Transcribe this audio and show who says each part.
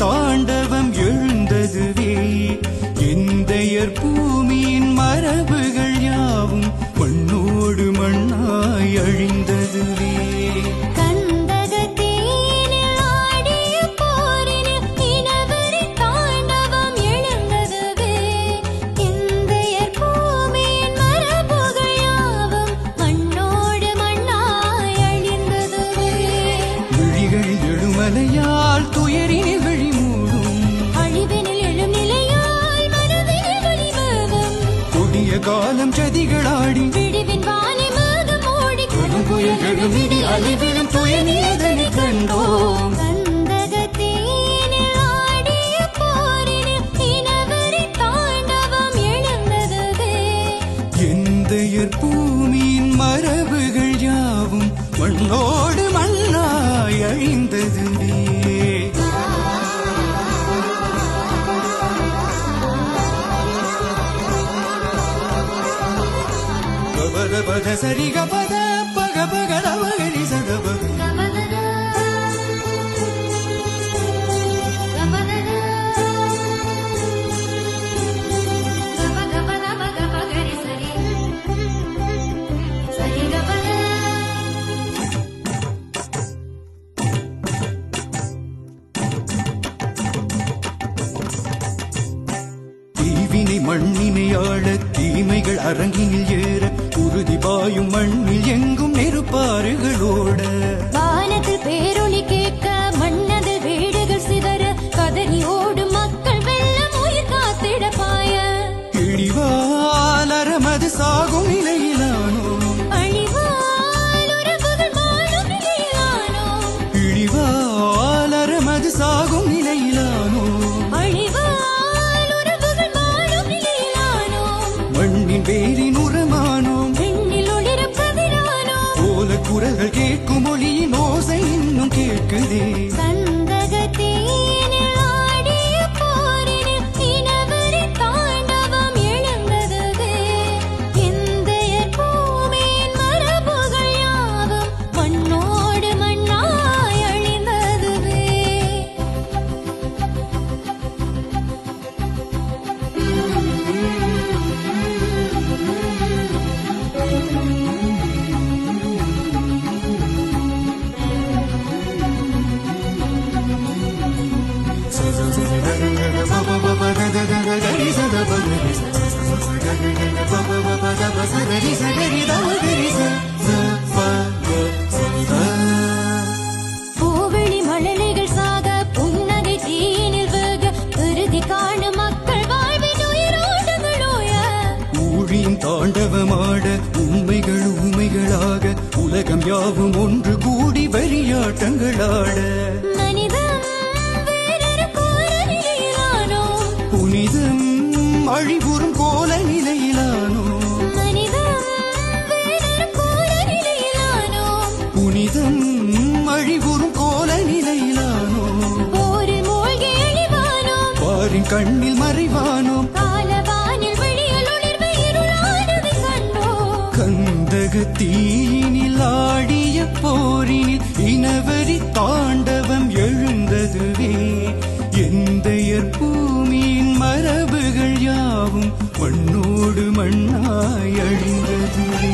Speaker 1: இனவரி கொடிய காலம் சதிகளாடி
Speaker 2: விடிவின் வானை மேகம்
Speaker 1: அழிவிலும் கண்டோம்
Speaker 2: எழுந்ததுவே.
Speaker 1: எந்தையர் பூமியின் மரபுகள் யாவும் மண்ணோடு
Speaker 2: పద పద సరిగ పద పగ పగ నవగని సద
Speaker 1: పగ மண்ணினை ஆள தீமைகள் அரங்கினில் ஏற உறுதி பாயும் மண்ணில் எங்கும் நெருப்பாறுகளோட.
Speaker 2: வானத்தில் பேரொலி கேட்க மன்னதில் வீடுகள் சிதற கதறி ஓடும் மக்கள் வெள்ளம் உயிர் காத்திட பாய.
Speaker 1: இழிவாலரமது சாகும் நிலையிலானோ உலகம் யாவும் ஒன்று கூடி
Speaker 2: நிலையிலானோ
Speaker 1: புனிதம் அழிவுறும் கோல நிலையிலானோ புனிதம் அழிவுறும் கோல நிலையிலானோ பாரின் கண்ணில் மறைவானோம்
Speaker 2: காலவானில்
Speaker 1: ஆடிய போரினில் இனவரி தாண்டவம் எழுந்ததுவே எந்தையர் பூமியின் மரபுகள் யாவும் மண்ணோடு மண்ணாய் அழிந்ததுவே.